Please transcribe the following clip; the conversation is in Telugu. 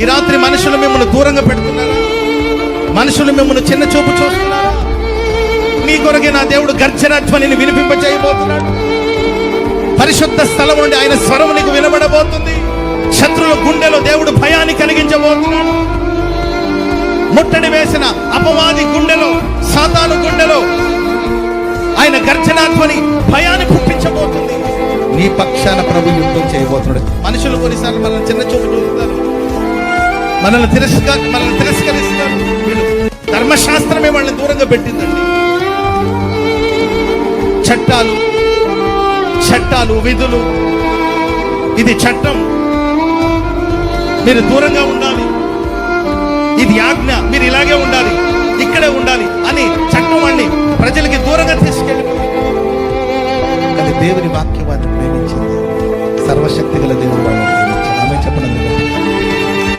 ఈ రాత్రి మనుషులు మిమ్మల్ని దూరంగా పెడుతున్నారా? మనుషులు మిమ్మల్ని చిన్న చూపు చూస్తున్నారా? మీ కొరకే నా దేవుడు గర్జనధ్వనిని వినిపింపజేయబోతున్నాడు. పరిశుద్ధ స్థలం నుండి ఆయన స్వరం నీకు వినబడబోతుంది. శత్రుల గుండెలో దేవుడు భయాన్ని కలిగించబోతున్నాడు. ముట్టడి వేసిన అపవాది గుండెలో సాతాను గుండెలో ఆయన గర్జనాధ్వని భయాన్ని పుట్టించబోతుంది. నీ పక్షాన ప్రభు యుద్ధం చేయబోతున్నాడు. మనుషులు కొన్నిసార్లు మనల్ని చిన్న చూపు చూస్తారు. మనల్ని తిరస్క మనల్ని తిరస్కరిస్తారు వీళ్ళు ధర్మశాస్త్రమే వాళ్ళని దూరంగా పెట్టిందండి. చట్టాలు చట్టాలు విధులు. ఇది చట్టం. మీరు దూరంగా ఉండాలి. ఇది ఆజ్ఞ. మీరు ఇలాగే ఉండాలి. ఇక్కడే ఉండాలి అని చట్టం వాడిని ప్రజలకి దూరంగా తీసుకెళ్ళిపోయింది. అది దేవుని వాక్యం వారిని ప్రేమించింది. సర్వశక్తి గల దేవుడు